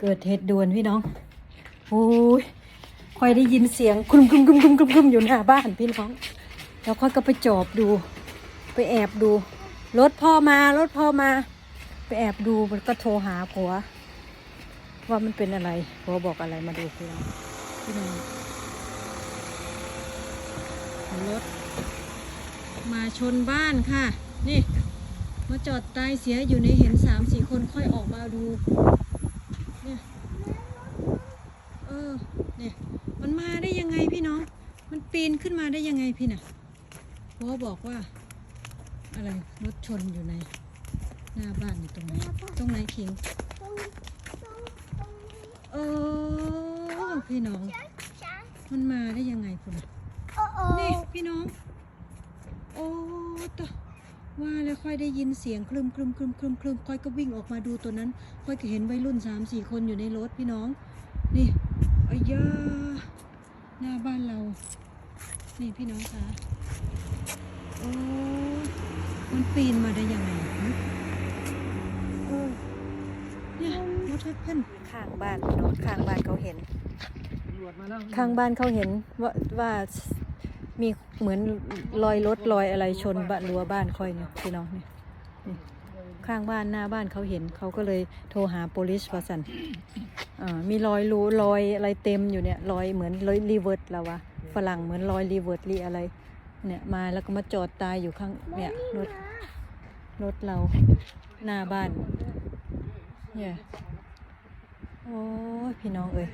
เกิดเหตุด่วนพี่น้อง โอ้ยคอยได้ยินเสียงคลุมคลุมคลุมคลุมคลุมคลุมอยู่หน้าบ้านพี่น้อง แล้วค่อยก็ไปจอบดู ไปแอบดู รถพ่อมารถพ่อมา ไปแอบดูมันก็โทรหาผัว ว่ามันเป็นอะไรผัวบอกอะไรมาดูพี่น้องพี่น้องรถมาชนบ้านค่ะ นี่ มาจอดตายเสียอยู่ในเห็นสามสี่คนค่อยออกมาดู เนี่ยเออเนี่ยมันมาได้ยังไงพี่น้อง มันปีนขึ้นมาได้ยังไงพี่น่ะเพราะว่าบอกว่า อะไรรถชนอยู่ใน หน้าบ้านอยู่ตรงไหนตรงไหนคิงเออพี่น้อง มันมาได้ยังไงคุณน่ะนี่พี่น้อง โอ้ตะ ว่าแล้วค่อยได้ยินเสียงคลึมคลึมคลึมคลึมคลึมค่อยก็วิ่งออกมาดูตัวนั้น ค่อยก็เห็นวัยรุ่นสามสี่คนอยู่ในรถพี่น้อง นี่อายาหน้าบ้านเรา นี่พี่น้องคะโอ้มันปีนมาได้ยังไงฮะโอ้เนี่ยรถเพื่อนข้างบ้านพี่น้องข้างบ้านเขาเห็นข้างบ้านเขาเห็นว่าว่า มีเหมือนรอยรถรอยอะไรชนบ้านรั้วบ้านค่อยเนี่ยพี่น้องเนี่ยข้างบ้านหน้าบ้านเขาเห็นเขาก็เลยโทรหา police ว่าสันมีรอยรูรอยอะไรเต็มอยู่เนี่ยรอยเหมือนรอยรีเวิร์สแล้ววะฝรั่งเหมือนรอยรีเวิร์สรีอะไร เนี่ยมาแล้วก็มาจอดตายอยู่ข้างเนี่ยรถรถเราหน้าบ้านเนี่ยโอ้ยพี่น้องเอ้ย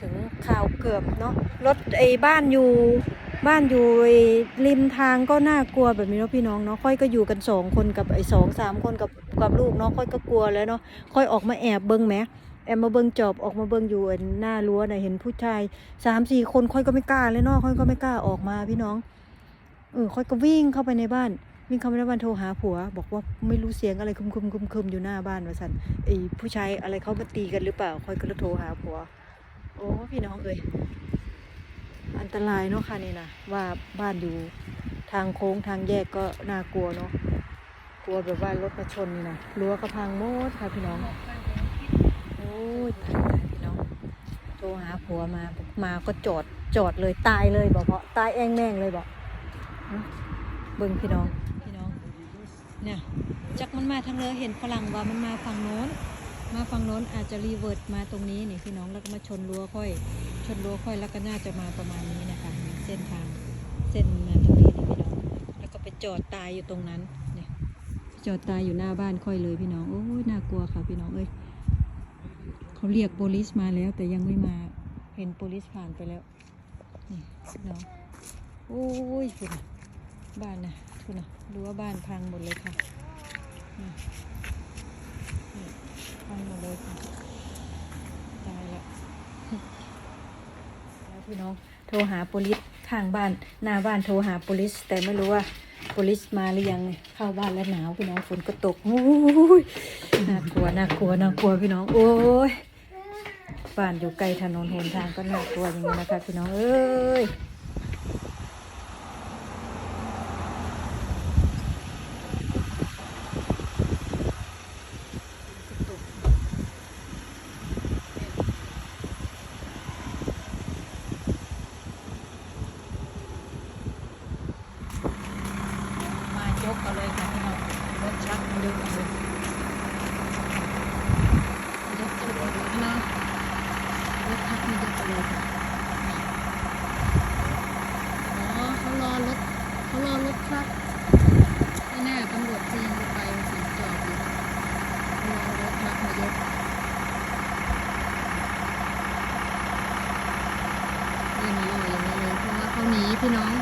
ถึงข่าวเกือบเนาะรถไอ้บ้านอยู่ บ้านอยู่ริมทางก็น่ากลัวแบบนี้เนาะพี่น้องเนาะค่อยก็อยู่กันสองคนกับไอ้สองสามคนกับกับลูกเนาะค่อยก็กลัวแล้วเนาะค่อยออกมาแอบเบิ้งแหมแอบมาเบิ้งจอบออกมาเบิ้งอยู่หน้ารั้วน่ะเห็นผู้ชายสามสี่คนค่อยก็ไม่กล้าเลยเนาะค่อยก็ไม่กล้าออกมาพี่น้องเออค่อยก็วิ่งเข้าไปในบ้านวิ่งเข้าไปในบ้านโทรหาผัว บอกว่าไม่รู้เสียงอะไรคุมคุมคุมคุมอยู่หน้าบ้านว่าสันไอ้ผู้ชายอะไรเขามาตีกันหรือเปล่าค่อยก็เลยโทรหาผัว โอ้พี่น้องเอ้ย อันตรายเนาะค่ะนี่นะว่าบ้านอยู่ทางโค้งทางแยกก็น่ากลัวเนาะกลัวแบบว่ารถมาชนนี่นะรั้วก็พังหมดค่ะพี่น้องโอ้ยตายพี่น้องโทรหาผัวมามาก็จอดจอดเลยตายเลยบอกเพราะตายแองแม่งเลยบอกฮะเบิ่งพี่น้องพี่น้องเนี่ยจักมันมาทางเลยเห็นฝรั่งว่ามันมาฝั่งโน้น มาฝั่งโน้นอาจจะรีเวิร์ดมาตรงนี้นี่พี่น้องแล้วก็มาชนรั้วค่อย นรั้วค่อยแล้วก็น่าจะมาประมาณนี้นะคะ เส้นทางเส้นมาตรงนี้นี่พี่น้อง แล้วก็ไปจอดตายอยู่ตรงนั้นเนี่ยจอดตายอยู่หน้าบ้านค่อยเลยพี่น้องโอ้ยน่ากลัวค่ะพี่น้องเอ้ยเขาเรียกโพลิสมาแล้วแต่ยังไม่มาเห็นโพลิสผ่านไปแล้วนี่พี่น้องโอ้ยคุณบ้านนะคุณนะรั้วบ้านพังหมดเลยค่ะพังหมดเลยค่ะตายแล้ว แล้ว พี่น้อง โทรหาโปลิสข้างบ้าน หน้าบ้านโทรหาโปลิส แต่ไม่รู้ว่าโปลิสมาหรือยังเข้าบ้านแล้วหนาวพี่น้องฝนก็ตกโอ้ยน่ากลัวน่ากลัวน่ากลัวพี่น้อง โอ้ยบ้านอยู่ไกลถนนหนทางก็น่ากลัวอย่างนี้นะคะพี่น้องเอ้ยมายกเอาเลยค่ะพี่ น้องรถชักยกเอาเลยยกเอาเลยนะรถชักมายกเอาเลยค่ะอ๋อเขารอรถเขารอรถครับแน่ตำรวจจีนไปสิจอดอยู่เขารอรถครับมายกนี่มาเลยอย่างนี้เลยเพราะว่าเขาหนีพี่น้อง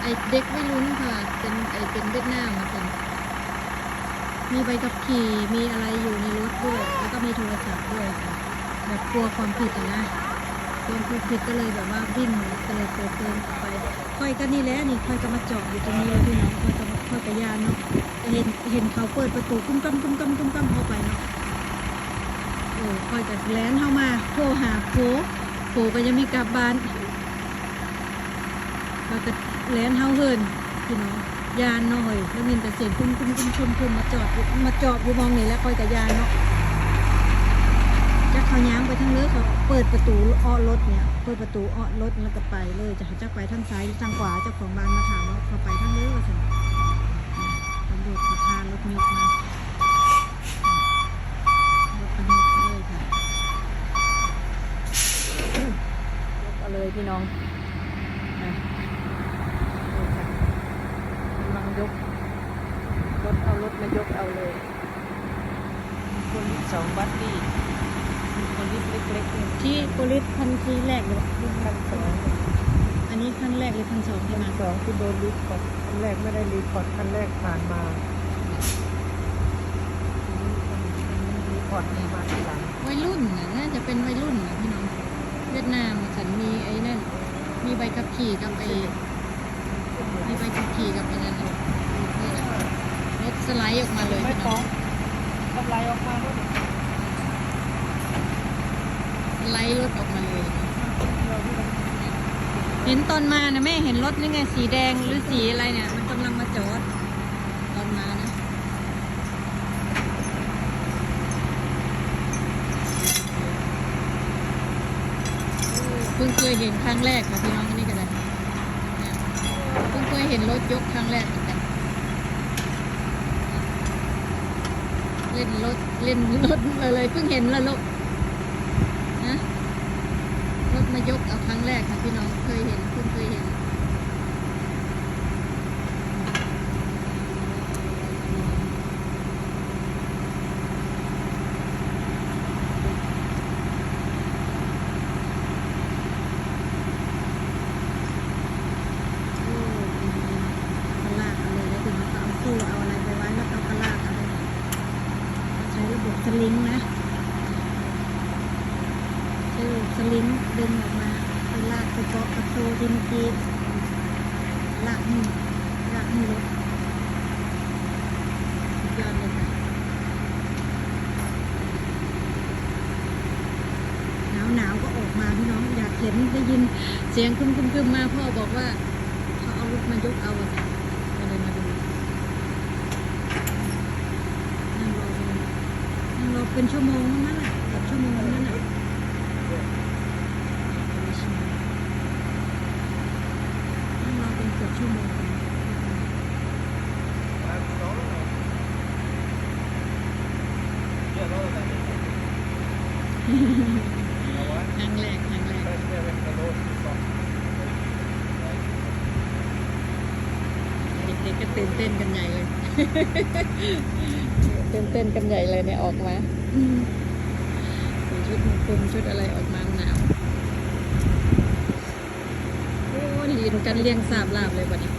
ไอเด็กไม่รุ้นค่ะ เป็นไอเป็นเวียดนามมาเป็น มีใบขับขี่มีอะไรอยู่ในรถด้วย แล้วก็มีโทรศัพท์ด้วยค่ะแบบกลัวความผิดอะนะโดนผู้ผิดก็เลยแบบว่าวิ่งก็เลยเปิดเพลิงออกไปค่อยก็นี่แหละนี่ค่อยก็มาจอดอยู่ตรงนี้เลยพี่น้องค่อยก็มาค่อยกระยานเนาะเห็นเห็นเขาเปิดประตูกุ้มกั้มกุ้มกั้มกุ้มกั้มเข้าไปเนาะเออค่อยกับแลนเข้ามาโทรหาโผโผก็ยังมีกลับบ้านแล้วก็แลนเข้าเฮินพี่น้อง ยานเนาะเฮ้ยแล้วมีแต่เสียงกุ้มกุ้มกุ้มชมชมมาจอดมาจอดอยู่มองนี่แล้วคอยกับยานเนาะจักเขาย้างไปทางเลือเขาเปิดประตูอ้อรถเนี่ย เปิดประตูอ้อรถแล้วก็ไปเลยจะจะไปทางซ้ายหรือทางขวาเจ้าของบ้านมาถามว่าเขาไปทางเลือว่าสิตำรวจเขาพารถยกมารถบรรทุกเลยค่ะกเอาเลยพี่น้องอะนี่ค่ะกำลังยกรถเอารถมายกเอาเลย คนที่สองบัตตี้คนที่เล็กๆเนี่ย ที่ โปลิสคันที่แรกหรือว่าคันสองอันนี้คันแรกหรือคันสองที่คันมา สองคือโดนรีพอร์ตคันแรกไม่ได้รีพอร์ตคันแรกผ่านมารีพอร์ตมาทีหลังวัยรุ่นน่ะน่าจะเป็นวัยรุ่นนะพี่น้อง เวียดนามฉันมีไอ้นั่น มีใบขับขี่กับไอ้มีใบขับขี่กับไอ้นั่นน่ะนี่นะรถสไลด์ออกมาเลยไม่พี่ฟ้น้อองง กำไรออกมาด้วยส ไลด์รถออกมาเลย เห็นตอนมานะแม่เห็นรถนี่ไงสีแดงหรือสีอะไรเนี่ย มันกำลังมาจอดตอนมานะเพิ่งเคยเห็นครั้งแรกค่ะพี่น้องนี่ก็ได้เนี่ยเพิ่งเคยเห็นรถยกครั้งแรกเหมือนกันเล่นรถเล่นรถเลยเพิ่งเห็นแล้วลูกนะรถมา ยกเอาครั้งแรกค่ะพี่น้องเคยเห็นเพิ่งเคยเห็นโอ้กระลากเอาเลยแล้วถึงเอาสู้เอาอะไรไปไว้แล้วเอากระลากอาเลยใช้ระบบสลิงนะ สลิงดึงออกมาไปลากไปเกาะกับโซ่ที่เมื่อกี้ลากนี่ลากนี่รถยอดเลยค่ะหนาวหนาวก็ออกมาพี่น้องอยากเห็นได้ยินเสียงคึมคึมคึมๆมาพ่อบอกว่าเขาเอารถมายกเอาอะค่ะก็เลยมาดูนั่งรอเลยนั่งรอเป็นชั่วโมงนั่นน่ะอบชั่วโมงนั่นน่ะนั่งรอเป็นเกือบชั่วโมงครั้งแรกครั้งแรกเด็กๆก็ ตื่นเต้นกันใหญ่เลย ตื่นเต้นกันใหญ่เลยเนี่ยออกมาอืมใส่ชุดคลุมชุดอะไรออกมาหนาวโอ้ลีนกันเลี้ยงสาบลาบเลยวันนี้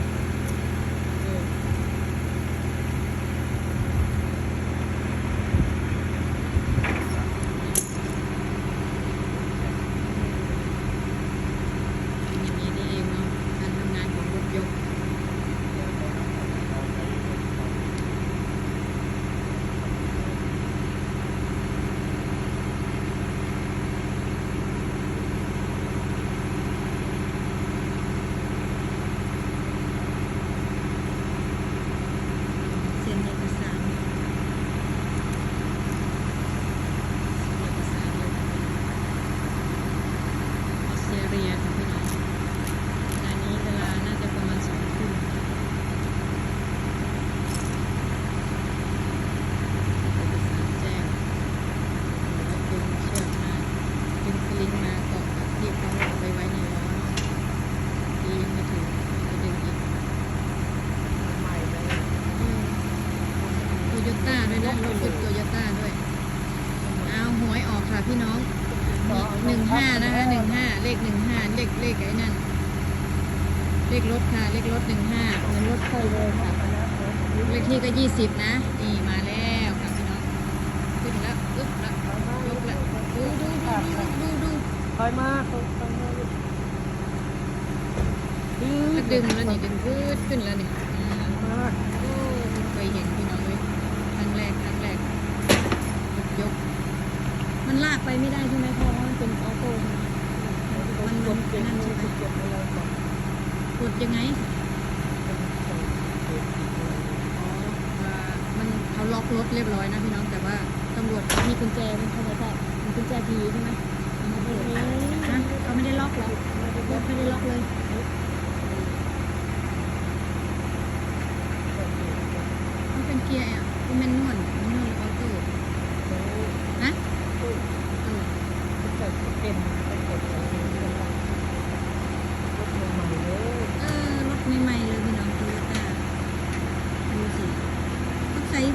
เอออย่างนี้นี่เองเนาะการทำงานของรถยก เซ็นเอกสารเซ็นเอกสารเลยออสเตรเลียค่ะพี่น้องเวลานี้เวลาน่าจะประมาณสองทุ่มเอกสารแจ้งแล้วดึงเชือกมาดึงสลิงมาเกาะกับที่เขาเอาไปไว้ในล้อเนาะดียังไม่ถึงก็ดึงอีก ใหม่เลย โตโยต้าด้วย นะรถเป็นโตโยต้าด้วย เอาหวยออกค่ะพี่น้องหนึ่งห้านะคะหนึ่งห้าเลขหนึ่งห้าเลขเลขไอ้นั่น เลขรถค่ะ เลขรถหนึ่งห้าเหมือนรถโค่อยเลยค่ะ เลขที่ก็ยี่สิบนะ นี่มาแล้วค่ะพี่น้อง ขึ้นแล้วอึ๊บแล้วยกแล้วดูดูดูดูดูดูถอยมากดึงแล้วนี่ดึงขึ้นขึ้นแล้วนี่ ไปไม่ได้ใช่ไหมพ่อเพราะมันเป็นออโต้ใช่ไมันกดนนั่นใช่ไหมกดอะดยังไงมันเขาล็อกรถเรียบร้อยนะพี่น้องแต่ว่าตำรวจมีกุญแจมันใช่ไหมพ่อมีกุญแจดีใช่ไหมมัเะเขาไม่ได้ล็อกหรอกไม่ได้ล็อกเลยมันเป็นเกียร์อะมันเป็นนวล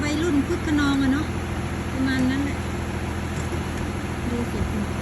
วัยรุ่นพุทธนองอะเนาะประมาณนั้นแหละดูสิ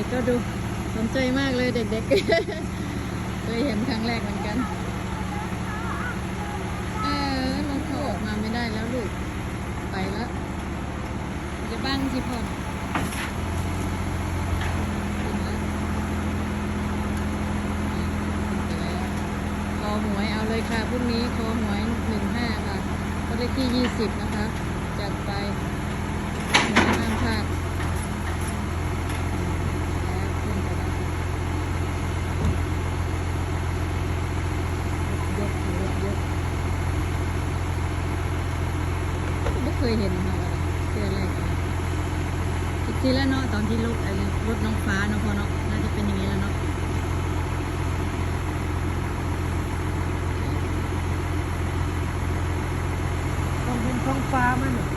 ็กๆก็ดูสนใจมากเลยเด็กๆเคยเห็นครั้งแรกเหมือนกันเออลงเขาออกมาไม่ได้แล้วลูก ไปแล้วจะบ้างสิพอคอหวยเอาเลยค่ะพรุ่งนี้คอหวยหนึ่งห้าค่ะก็เลขที่ยี่สิบนะคะ 花们。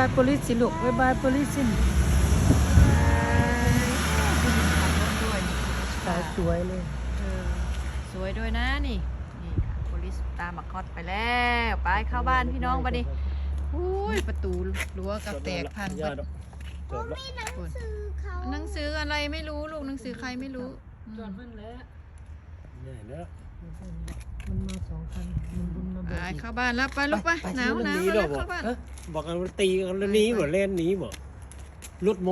ายโพลิสิลูกบายบายโพลิสสิสาวสวยเลยสวยด้วยนะนี่ นี่โพลิสตามมาคอดไปแล้ว ไปเข้าบ้านพี่น้องบัดนี้อุ้ยประตูรั้วกับแตกพังหมดหนังสือออะไรไม่รู้ลูกหนังสือใครไม่รู้จนมึนแล้วเนี่ยเนอะ มาสองคันมันบุญมาบิกไปเข้าบ้านแล้วไปลูกไปหนาวหนาวแล้วเข้าบ้าน บอกกันว่าตีกันแล้วหนีบ่เล่นหนีบ่รถม